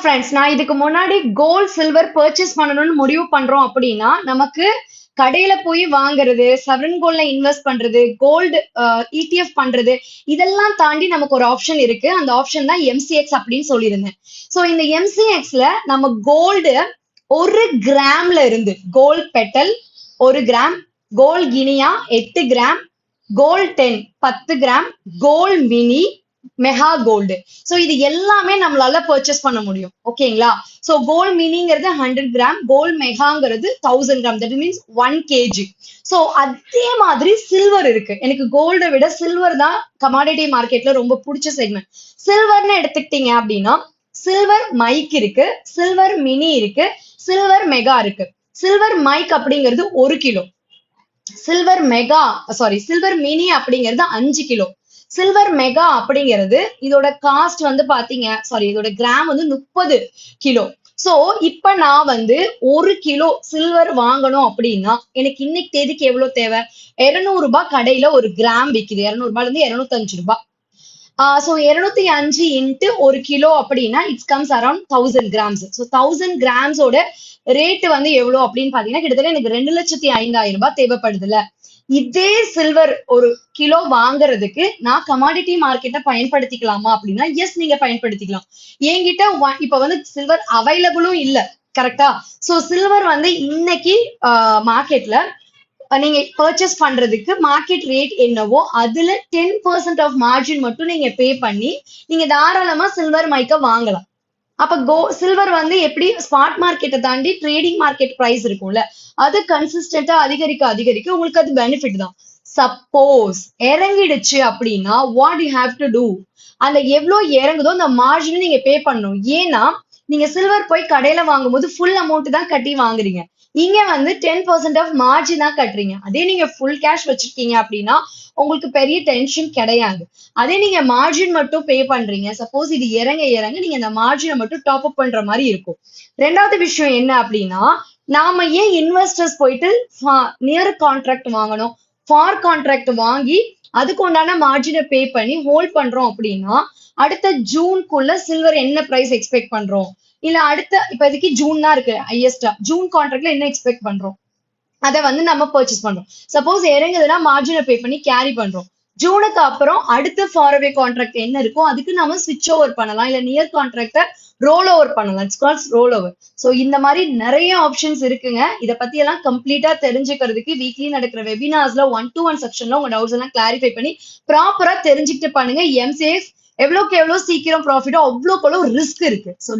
Friends நான் இதுக்கு முன்னாடி கோல்ட் சில்வர் பர்ச்சேஸ் பண்ணணும்னு முடிவு பண்றோம் அப்படின்னா நமக்கு கடையில போய் வாங்குறது சவரன் கோல்ட்ல இன்வெஸ்ட் பண்றது கோல்டு இடிஎஃப் பண்றது இதெல்லாம் தாண்டி நமக்கு ஒரு ஆப்ஷன் இருக்கு. அந்த ஆப்ஷன் தான் எம்சிஎக்ஸ் அப்படின்னு சொல்லியிருந்தேன். ஸோ இந்த எம்சிஎக்ஸ்ல நம்ம கோல்டு ஒரு கிராம்ல இருந்து கோல்ட் பெட்டல் ஒரு கிராம் கோல்ட் கினியா எட்டு கிராம் கோல்ட் டென் பத்து gram gold mini mega gold. So இது எல்லாமே நம்மளால பர்ச்சேஸ் பண்ண முடியும். ஓகேங்களா ஸோ கோல்டு மினிங்கிறது hundred gram gold மெகாங்கிறது thousand gram that means one KG so அதே மாதிரி சில்வர் இருக்கு. எனக்கு கோல்டை விட சில்வர் தான் கமாடிட்டி மார்க்கெட்ல ரொம்ப பிடிச்ச செக்மெண்ட் சில்வர்னு எடுத்துக்கிட்டீங்க அப்படின்னா சில்வர் மைக் இருக்கு சில்வர் மினி இருக்கு சில்வர் மெகா இருக்கு. சில்வர் மைக் அப்படிங்கிறது ஒரு kilo silver mega sorry silver mini அப்படிங்கிறது அஞ்சு கிலோ சில்வர் மெகா அப்படிங்கிறது இதோட காஸ்ட் வந்து பாத்தீங்க சாரி இதோட கிராம் வந்து முப்பது கிலோ. சோ இப்ப நான் வந்து ஒரு கிலோ சில்வர் வாங்கணும் அப்படின்னா எனக்கு இன்னைக்கு தேதிக்கு எவ்வளவு தேவை? இருநூறு ரூபாய் கடையில ஒரு கிராம் விக்குது. இருநூறு ரூபாய்ல இருந்து இருநூத்தி அஞ்சு ரூபாய். ஸோ இருநூத்தி அஞ்சு இன்ட்டு ஒரு கிலோ அப்படின்னா it's comes around thousand grams so thousand கிராம்ஸோட rate வந்து எவ்வளோ அப்படின்னு பாத்தீங்கன்னா கிட்டத்தட்ட எனக்கு ரெண்டு லட்சத்தி ஐந்தாயிரம் ரூபாய் தேவைப்படுதுல்ல. இதே சில்வர் ஒரு கிலோ வாங்குறதுக்கு நான் கமாடிட்டி மார்க்கெட்டை பயன்படுத்திக்கலாமா அப்படின்னா எஸ் நீங்க பயன்படுத்திக்கலாம். என்கிட்ட இப்போ இப்ப வந்து சில்வர் அவைலபிளும் இல்லை கரெக்டா சோ சில்வர் வந்து இன்னைக்கு மார்க்கெட்ல நீங்க பர்ச்சேஸ் பண்றதுக்கு மார்க்கெட் ரேட் என்னவோ அதுல டென் பர்சன்ட் ஆஃப் மார்ஜின் மட்டும் நீங்க பே பண்ணி நீங்க தாராளமா சில்வர் மைக்க வாங்கலாம். அப்ப கோ சில்வர் வந்து எப்படி? ஸ்பாட் மார்க்கெட்டை தாண்டி ட்ரேடிங் மார்க்கெட் ப்ரைஸ் இருக்கும்ல அது கன்சிஸ்டன்டா அதிகரிக்க அதிகரிக்க உங்களுக்கு அது பெனிஃபிட் தான். சப்போஸ் இறங்கிடுச்சு அப்படின்னா what you have to do அந்த எவ்வளவு இறங்குதோ அந்த மார்ஜின் நீங்க பே பண்ணணும். ஏன்னா நீங்க சில்வர் போய் கடையில வாங்கும்போது ஃபுல் அமௌண்ட் தான் கட்டி வாங்குறீங்க. இங்க வந்து டென் பர்சன்ட் ஆஃப் மார்ஜினா கட்டுறீங்க. அதே நீங்க ஃபுல் கேஷ் வச்சிருக்கீங்க அப்படின்னா உங்களுக்கு பெரிய டென்ஷன் கிடையாது. அதே நீங்க மார்ஜின் மட்டும் பே பண்றீங்க. சப்போஸ் இது இறங்க இறங்க நீங்க அந்த மார்ஜினை மட்டும் டாப் அப் பண்ற மாதிரி இருக்கும். ரெண்டாவது விஷயம் என்ன அப்படின்னா நாம ஏன் இன்வெஸ்டர்ஸ் போயிட்டு நியர் கான்ட்ராக்ட் வாங்கணும்? ஃபார் கான்ட்ராக்ட் வாங்கி அதுக்கு உண்டான மார்ஜினை பே பண்ணி ஹோல்ட் பண்றோம் அப்படின்னா அடுத்த ஜூன்குள்ள சில்வர் என்ன பிரைஸ் எக்ஸ்பெக்ட் பண்றோம்? இல்ல அடுத்த இப்போதைக்கு ஜூன் தான் இருக்கு ஹையஸ்டா ஜூன் கான்ட்ராக்ட்ல என்ன எக்ஸ்பெக்ட் பண்றோம்? அதை வந்து நம்ம பர்ச்சேஸ் பண்றோம். சப்போஸ் இறங்குதுன்னா மார்ஜினை பே பண்ணி கேரி பண்றோம். ஜூனுக்கு அப்புறம் அடுத்த ஃபார்வே கான்ட்ராக்ட் என்ன இருக்கோ அதுக்கு நம்ம ஸ்விட்ச் ஓவர் பண்ணலாம். இல்ல நியர் கான்ட்ராக்டை ரோல் ஓவர் பண்ணலாம். It's calls roll over so இந்த மாதிரி நிறைய ஆப்ஷன்ஸ் இருக்குங்க. இதை பத்தி எல்லாம் கம்ப்ளீட்டா தெரிஞ்சுக்கிறதுக்கு வீக்லி நடக்கிற வெபினார்ஸ்ல ஒன் டு ஒன் செக்ஷன்ல உங்க டவுட்ஸ் எல்லாம் கிளாரிஃபை பண்ணி ப்ராப்பரா தெரிஞ்சுக்கிட்டு பண்ணுங்க. எம்சிஎஃப் எவ்வளோக்கு எவ்வளோ சீக்கிரம் ப்ராஃபிட்டோ அவ்வளோக்கு அவ்வளோ ரிஸ்க் இருக்கு. ஸோ